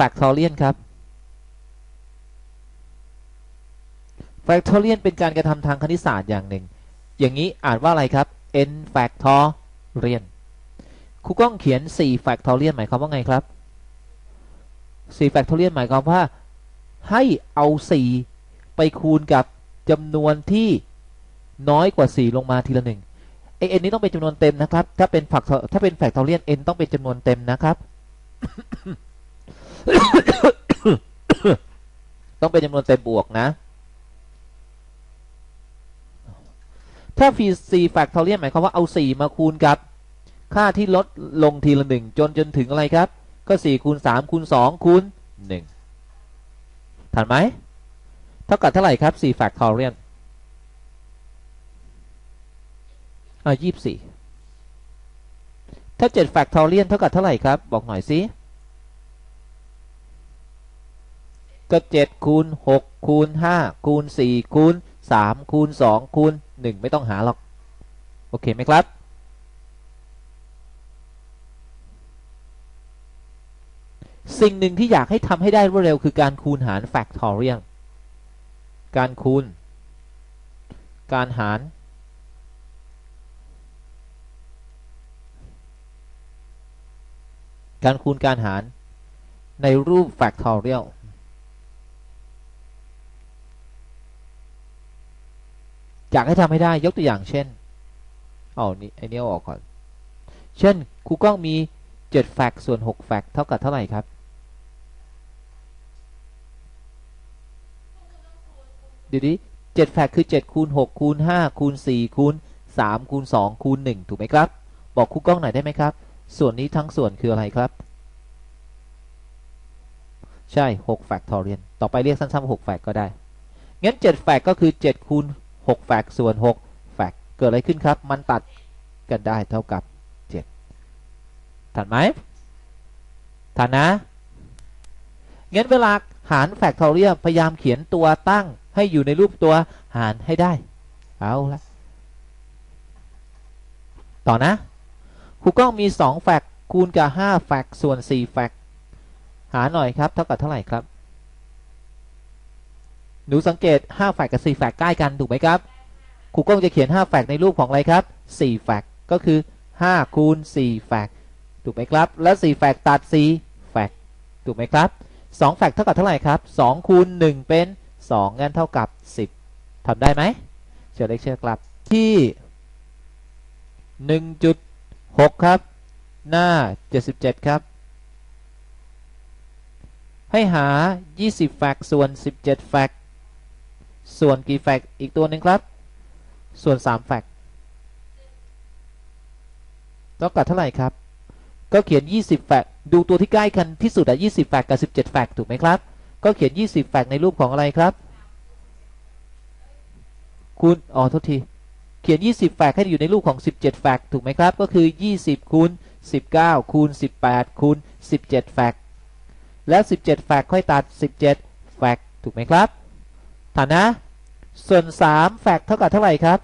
factorial ครับ factorial เป็นการกระทำทางคณิตศาสตร์อย่างหนึ่ง อย่างนี้อ่านว่าอะไรครับ n factorial ครูก้องเขียน 4 factorial หมายความว่าไงครับ 4 factorial หมายความว่า ให้เอา 4 ไปคูณกับจำนวนที่น้อยกว่า 4 ลงมาทีละหนึ่งไอ n นี้ต้องเป็นจำนวนเต็มนะครับ ถ้าเป็นฝักถ้าเป็น factorial n ต้องเป็นจำนวนเต็มนะครับ ต้องเป็นจำนวนเต็มบวกนะ ถ้า c factorial หมายความว่าเอา4มาคูณกับ ค่าที่ลดลงทีละหนึ่งจนจนถึงอะไรครับ ก็4คูณ3คูณ2คูณ1ทันไหมเท่ากับเท่าไหร่ครับ4 factorial อ่ายี่สี่ถ้า7 factorial เท่ากับเท่าไหร่ครับ บอกหน่อยสิ ก็7คูณ6คูณ5คูณ4คูณ3คูณ2คูณ1ไม่ต้องหาหรอก โอเคไหมครับ สิ่งหนึ่งที่อยากให้ทำให้ได้รวดเร็วคือการคูณหาร factorial การคูณ การหารการคูณการหารในรูป factorial อยากให้ทำให้ได้ยกตัวอย่างเช่นเอานี่ไอเนี้ยออกก่อน เช่นครูกล้องมี7แฟกส่วน6แฟกเท่ากับเท่าไหร่ครับเดี๋ยวนี้7แฟกคือ7คูณ6คูณ5คูณ4คูณ3คูณ2คูณ1ถูกไหมครับ บอกครูกล้องหน่อยได้ไหมครับ ส่วนนี้ทั้งส่วนคืออะไรครับใช่6 factorial ต่อไปเรียกสั้นๆ6แฟกก็ได้ งั้น7แฟกก็คือ7คูณ 6 แฟกส่วน 6 แฟกเกิดอะไรขึ้นครับ มันตัดกันได้เท่ากับ 7 ทันไหมทันนะงั้นเวลาหารแฟกทอเรียมพยายามเขียนตัวตั้งให้อยู่ในรูปตัวหารให้ได้ เอาละต่อนะครูก้องมี 2 แฟกคูณกับ 5 แฟกส่วน 4 แฟกหาหน่อยครับ เท่ากับเท่าไหร่ครับ หนูสังเกต5แฟกกับ4แฟกใกล้กันถูกไหมครับครูก้องจะเขียน5แฟกในรูปของอะไรครับ4แฟกก็คือ5คูณ4แฟกถูกไหมครับ แล้ว4แฟกตัด4แฟกถูกไหมครับ2แฟกเท่ากับเท่าไหร่ครับ2คูณ1เป็น 2 งั้นเท่ากับ 10ทำได้ไหมเชิญเลคเชอร์ครับที่ 1.6 ครับ หน้า 77 ครับ ให้หา 20 แฟกส่วน 17 แฟก ส่วนกี่แฟกอีกตัวหนึ่งครับ ส่วน3แฟกเท่ากับเท่าไหร่ครับ ก็เขียน 20 แฟกดูตัวที่ใกล้กันที่สุดอะ20 แฟกกับ 17 แฟกถูกไหมครับ ก็เขียน 20 แฟกในรูปของอะไรครับคูณอ๋อโทษที เขียน 20 แฟกให้อยู่ในรูปของ 17 แฟกถูกไหมครับ ก็คือ 20 คูณ 19 คูณ 18 คูณ 17 แฟกแล้ว17 แฟกค่อยตัด 17 แฟกถูกไหมครับ ฐานนะส่วน 3 แฟกเท่ากับเท่าไหร่ครับ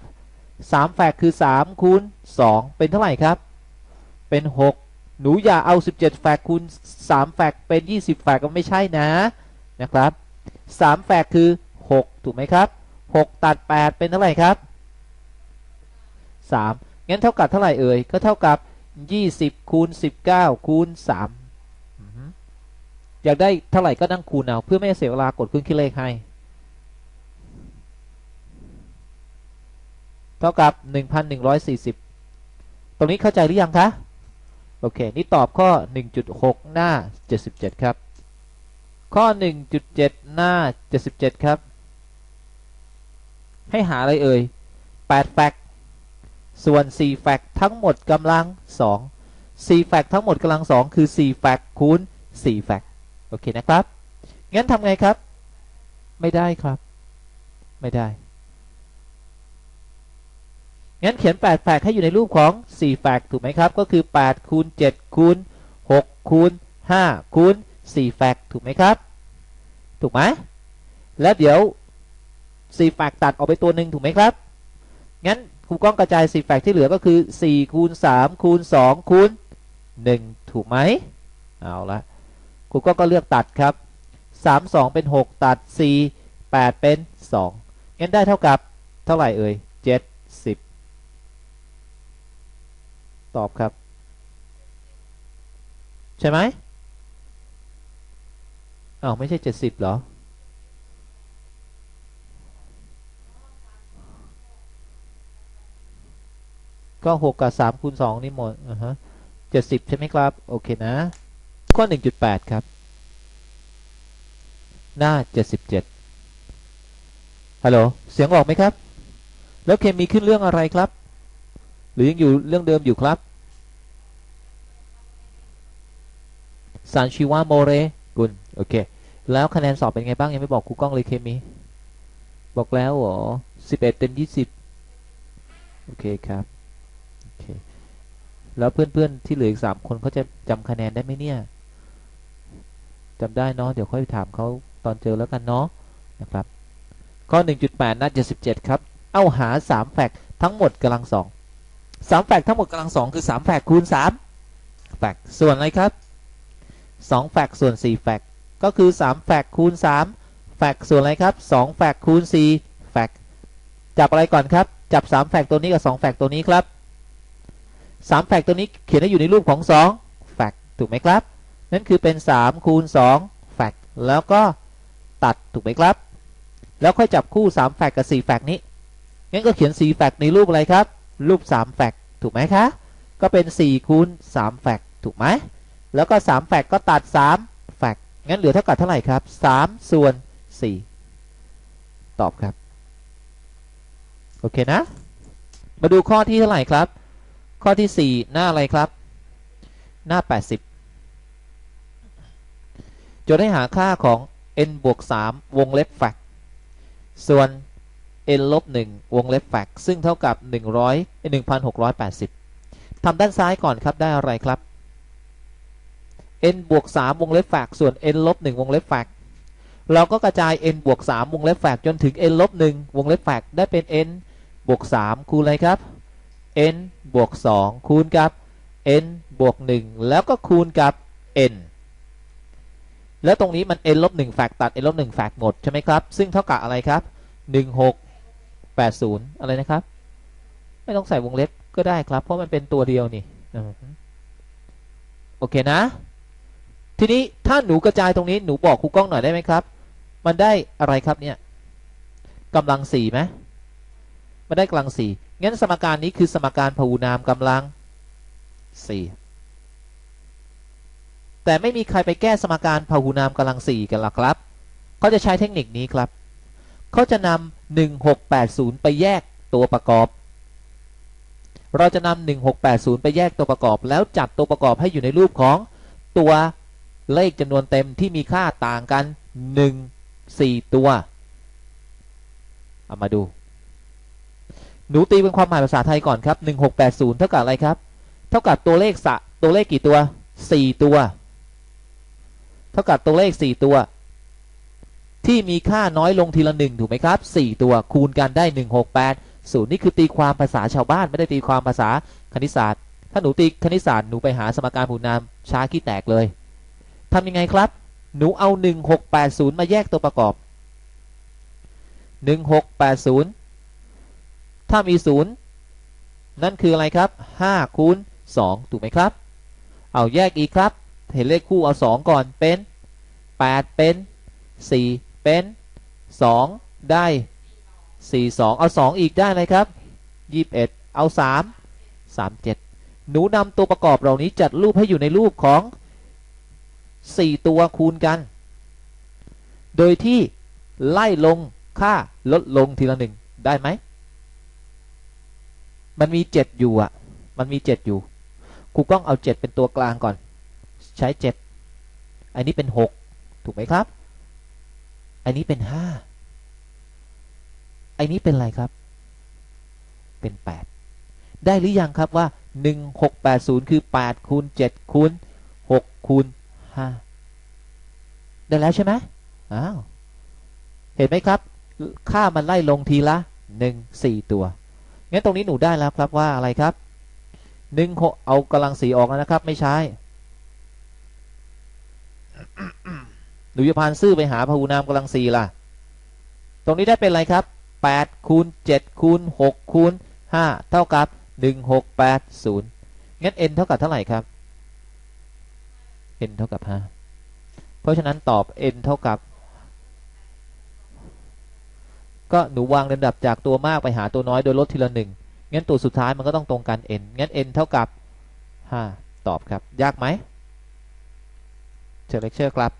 3 แฟกคือ 3 คูณ 2 เป็นเท่าไหร่ครับ เป็น 6 หนูอย่าเอา 17 แฟกคูณ 3 แฟกเป็น 20 แฟกก็ไม่ใช่นะนะครับ 3 แฟกคือ 6 ถูกไหมครับ 6 ตัด 8 เป็นเท่าไหร่ครับ 3 งั้นเท่ากับเท่าไหร่เอ่ย ก็เท่ากับ 20 คูณ 19 คูณ 3 อยากได้เท่าไหร่ก็นั่งคูณเอาเพื่อไม่ให้เสียเวลากดเครื่องคิดเลขให้ เท่ากับ 1,140 ตรงนี้เข้าใจหรือยังคะ โอเค นี่ตอบข้อ 1.6 หน้า 77 ครับ ข้อ 1.7 หน้า 77 ครับ ให้หาอะไรเอ่ย 8 แฟกส่วน 4 แฟกทั้งหมดกำลัง 2 4 แฟกทั้งหมดกำลัง 2 คือ 4 แฟกคูณ 4 แฟกโอเคนะครับ งั้นทำไงครับ ไม่ได้ครับ ไม่ได้ งั้นเขียน8แฟกให้อยู่ในรูปของ4แฟกถูกไหมครับ ก็คือ8คูณ7คูณ6คูณ5คูณ4แฟกถูกไหมครับ ถูกไหมแล้วเดี๋ยว4แฟกตัดออกไปตัวหนึ่งถูกไหมครับ งั้นครูก้องกระจาย4แฟกที่เหลือก็คือ4คูณ3คูณ2คูณ1ถูกไหมเอาละครูก็ก็เลือกตัดครับสามสองเป็นหกตัดสี่แปดเป็นสองงั้นได้เท่ากับเท่าไหร่เอ่ยเจ็ดสิบ ตอบครับ ใช่ไหมอ้าวไม่ใช่เจ็ดสิบเหรอ ก็หกกับสามคูณสองนี่หมดอ่าฮะเจ็ดสิบใช่ไหมครับ โอเคนะ ข้อหนึ่งจุดแปดครับ หน้าเจ็ดสิบเจ็ดฮัลโหล เสียงออกไหมครับ แล้วเคมีขึ้นเรื่องอะไรครับ หรือยังอยู่เรื่องเดิมอยู่ครับ สารชีวาโมเรกุลโอเค แล้วคะแนนสอบเป็นไงบ้างยังไม่บอกครูกล้องเลยเคมี บอกแล้วเหรอสิบเอ็ดเต็มยี่สิบโอเคครับโอเคแล้วเพื่อนๆที่เหลืออีกสามคนเขาจะจำคะแนนได้ไหมเนี่ยจำได้เนาะเดี๋ยวค่อยถามเขาตอนเจอแล้วกันเนาะนะครับข้อ 1.8หน้า77 ครับ เอาหา 3 แฟกทั้งหมดกำลังสอง3แฟกทั้งหมดกำลังสองคือ 3 แฟกคูณ 3 แฟกส่วนอะไรครับ 2แฟกส่วน4แฟกก็คือ 3 แฟกคูณ 3 แฟกส่วนอะไรครับ 2 แฟกคูณ 4 แฟกจับอะไรก่อนครับ จับ 3 แฟกตัวนี้กับ 2 แฟกตัวนี้ครับ 3 แฟกตัวนี้เขียนได้อยู่ในรูปของ 2 แฟกถูกไหมครับ นั่นคือเป็น 3 คูณ 2 แฟกแล้วก็ตัดถูกไหมครับ แล้วค่อยจับคู่ 3 แฟกกับ 4 แฟกนี้งั้นก็เขียน 4 แฟกในรูปอะไรครับ รูป 3 แฟกถูกไหมคะ ก็เป็น 4 คูณ 3 แฟกถูกไหม แล้วก็ 3 แฟกก็ตัด 3 แฟกงั้นเหลือเท่ากับเท่าไหร่ครับ 3 ส่วน 4 ตอบครับ โอเคนะ มาดูข้อที่เท่าไหร่ครับ ข้อที่ 4 หน้าอะไรครับ หน้า 80 โจทย์ให้หาค่าของ n บวก 3 วงเล็บแฟกส่วน n ลบ 1 วงเล็บแฟกซึ่งเท่ากับ 100 1680 ทำด้านซ้ายก่อนครับได้อะไรครับ n บวก3วงเล็บแฟกส่วน n ลบ1วงเล็บแฟกเราก็กระจาย n บวก3วงเล็บแฟกจนถึง n ลบ1วงเล็บแฟกได้เป็น n บวก3คูณอะไรครับ n บวก2คูณกับ n บวก1แล้วก็คูณกับ n แล้วตรงนี้มัน n ลบ1แฟกตัด n ลบ1แฟกหมดใช่ไหมครับ ซึ่งเท่ากับอะไรครับ1680อะไรนะครับ ไม่ต้องใส่วงเล็บก็ได้ครับ เพราะมันเป็นตัวเดียวนี่โอเคนะ ทีนี้ถ้าหนูกระจายตรงนี้หนูบอกครูกล้องหน่อยได้ไหมครับ มันได้อะไรครับเนี่ยกำลังสี่ไหมมันได้กำลังสี่งั้นสมการนี้คือสมการพหูนามกำลังสี่แต่ไม่มีใครไปแก้สมการพหูนามกำลังสี่กันหรอกครับเขาจะใช้เทคนิคนี้ครับเขาจะนำ1680 ไปแยกตัวประกอบ เราจะนำ1680 ไปแยกตัวประกอบ แล้วจัดตัวประกอบให้อยู่ในรูปของตัว เลขจำนวนเต็มที่มีค่าต่างกัน 1 4 ตัว เอามาดู หนูตีเป็นความหมายภาษาไทยก่อนครับ 1680 เท่ากับอะไรครับ เท่ากับตัวเลขสะตัวเลขกี่ตัว 4 ตัว เท่ากับตัวเลข 4 ตัว ที่มีค่าน้อยลงทีละหนึ่งถูกไหมครับ 4 ตัวคูณกันได้ 168ศูนย์นี่คือตีความภาษาชาวบ้านไม่ได้ตีความภาษาคณิตศาสตร์ ถ้าหนูตีคณิตศาสตร์หนูไปหาสมการผูนามช้าขี้แตกเลย ทำยังไงครับ หนูเอา1680 มาแยกตัวประกอบ 1680 ถ้ามี 0 นั่นคืออะไรครับ5คูณ2ถูกไหมครับ เอาแยกอีกครับ เห็นเลขคู่เอา 2 ก่อนเป็น 8 เป็น 4 เป็น 2 ได้ 4 2 เอา 2 อีกได้เลยครับ 21 เอา 3 37 หนูนำตัวประกอบเหล่านี้จัดรูปให้อยู่ในรูปของ 4ตัวคูณกัน โดยที่ไล่ลงค่าลดลงทีละหนึ่งได้ไหม มันมี7อยู่อะ มันมี7อยู่ครูกล้องเอา7เป็นตัวกลางก่อน ใช้7อันนี้เป็น6ถูกไหมครับ อันนี้เป็น5อันนี้เป็นอะไรครับ เป็น8ได้หรือยังครับว่า1680คือ8คูณ7คูณ6คูณ ห้าได้แล้วใช่ไหมอ้าวเห็นไหมครับ ค่ามันไล่ลงทีละหนึ่งสี่ตัวงั้นตรงนี้หนูได้แล้วครับว่าอะไรครับหนึ่งเอากำลังสีออกแล้วนะครับ ไม่ใช่หนูจะพานซื่อไปหาพหูนามกำลังสีล่ะ ตรงนี้ได้เป็นอะไรครับ8คูณ7คูณ6คูณ5เท่ากับ1680งั้น n เท่ากับเท่าไหร่ครับ n เท่ากับ 5 เพราะฉะนั้นตอบ n เท่ากับ ก็หนูวางลำดับจากตัวมากไปหาตัวน้อยโดยลดทีละหนึ่งงั้นตัวสุดท้ายมันก็ต้องตรงกัน n งั้น n เท่ากับ 5 ตอบครับ ยากไหมเชิญเลคเชอร์ครับ